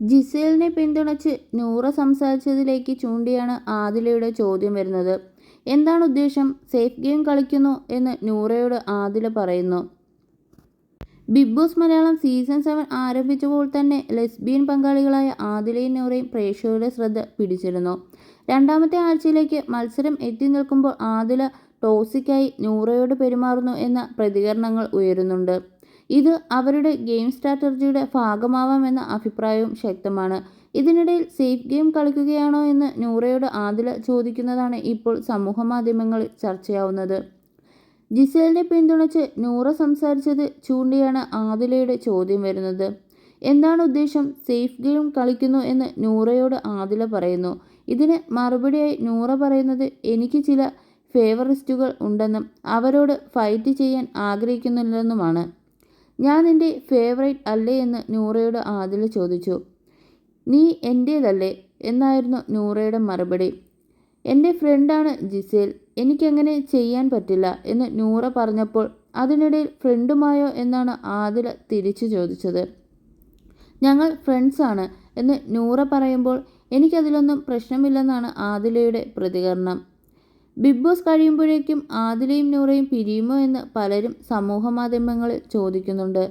ജിസേലിനെ പിന്തുണച്ച് നൂറ സംസാരിച്ചതിലേക്ക് ചൂണ്ടിയാണ് ആദിലയുടെ ചോദ്യം വരുന്നത്. എന്താണ് ഉദ്ദേശം? സേഫ് ഗെയിം കളിക്കുന്നു എന്ന് നൂറയോട് ആദില പറയുന്നു. Bigg Boss Malayalam season seven ആരംഭിച്ചപ്പോൾ തന്നെ ലെസ്ബിയൻ പങ്കാളികളായ ആദിലയും നൂറയും പ്രേക്ഷകരുടെ ശ്രദ്ധ പിടിച്ചിരുന്നു. രണ്ടാമത്തെ ആഴ്ചയിലേക്ക് മത്സരം എത്തി നിൽക്കുമ്പോൾ ആദില ടോസിക്കായി നൂറയോട് പെരുമാറുന്നു എന്ന പ്രതികരണങ്ങൾ ഉയരുന്നുണ്ട്. ഇത് അവരുടെ ഗെയിം സ്ട്രാറ്റജിയുടെ ഭാഗമാവാമെന്ന അഭിപ്രായവും ശക്തമാണ്. ഇതിനിടയിൽ സേഫ് ഗെയിം കളിക്കുകയാണോ എന്ന് നൂറയോട് ആദില ചോദിക്കുന്നതാണ് ഇപ്പോൾ സമൂഹ മാധ്യമങ്ങളിൽ ചർച്ചയാവുന്നത്. ജിസേലിനെ പിന്തുണച്ച് നൂറ സംസാരിച്ചത് ചൂണ്ടിയാണ് ആദിലയുടെ ചോദ്യം വരുന്നത്. എന്താണ് ഉദ്ദേശം? സേഫ് ഗെയിം കളിക്കുന്നു എന്ന് നൂറയോട് ആദില പറയുന്നു. ഇതിന് മറുപടിയായി നൂറ പറയുന്നത് എനിക്ക് ചില ഫേവറിസ്റ്റുകൾ ഉണ്ടെന്നും അവരോട് ഫൈറ്റ് ചെയ്യാൻ ആഗ്രഹിക്കുന്നില്ലെന്നുമാണ്. ഞാൻ നിന്റെ ഫേവറേറ്റ് അല്ലേ എന്ന് നൂറയോട് ആദില ചോദിച്ചു. നീ എന്റേതല്ലേ എന്നായിരുന്നു നൂറയുടെ മറുപടി. എന്റെ ഫ്രണ്ടാണ് ജിസേൽ. എനിക്കങ്ങനെ ചെയ്യാൻ പറ്റില്ല എന്ന് നൂറ പറഞ്ഞപ്പോൾ അതിനിടയിൽ ഫ്രണ്ടുമായോ എന്നാണ് ആദില തിരിച്ചു ചോദിച്ചത്. ഞങ്ങൾ ഫ്രണ്ട്സാണ് എന്ന് നൂറ പറയുമ്പോൾ എനിക്കതിലൊന്നും പ്രശ്നമില്ലെന്നാണ് ആദിലയുടെ പ്രതികരണം. ബിഗ് ബോസ് കഴിയുമ്പോഴേക്കും ആദിലയും നൂറയും പിരിയുമോ എന്ന് പലരും സമൂഹ മാധ്യമങ്ങളിൽ ചോദിക്കുന്നുണ്ട്.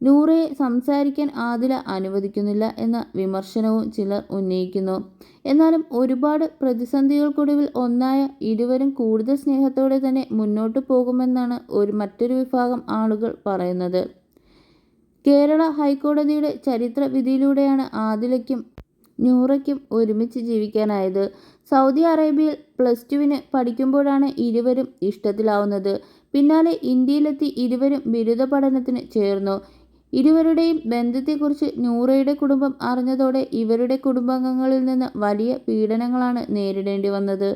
നൂറയെ സംസാരിക്കാൻ ആദില അനുവദിക്കുന്നില്ല എന്ന വിമർശനവും ചിലർ ഉന്നയിക്കുന്നു. എന്നാലും ഒരുപാട് പ്രതിസന്ധികൾക്കൊടുവിൽ ഒന്നായ ഇരുവരും കൂടുതൽ സ്നേഹത്തോടെ തന്നെ മുന്നോട്ട് പോകുമെന്നാണ് ഒരു മറ്റൊരു വിഭാഗം ആളുകൾ പറയുന്നത്. കേരള ഹൈക്കോടതിയുടെ ചരിത്ര വിധിയിലൂടെയാണ് ആദിലയ്ക്കും നൂറയ്ക്കും ഒരുമിച്ച് ജീവിക്കാനായത്. സൗദി അറേബ്യയിൽ പ്ലസ് ടുവിന് പഠിക്കുമ്പോഴാണ് ഇരുവരും ഇഷ്ടത്തിലാവുന്നത്. പിന്നാലെ ഇന്ത്യയിലെത്തി ഇരുവരും ബിരുദ പഠനത്തിന് ചേർന്നു. ഇരുവരുടെയും ബന്ധത്തെക്കുറിച്ച് നൂറയുടെ കുടുംബം അറിഞ്ഞതോടെ ഇവരുടെ കുടുംബാംഗങ്ങളിൽ നിന്ന് വലിയ പീഡനങ്ങളാണ് നേരിടേണ്ടി വന്നത്.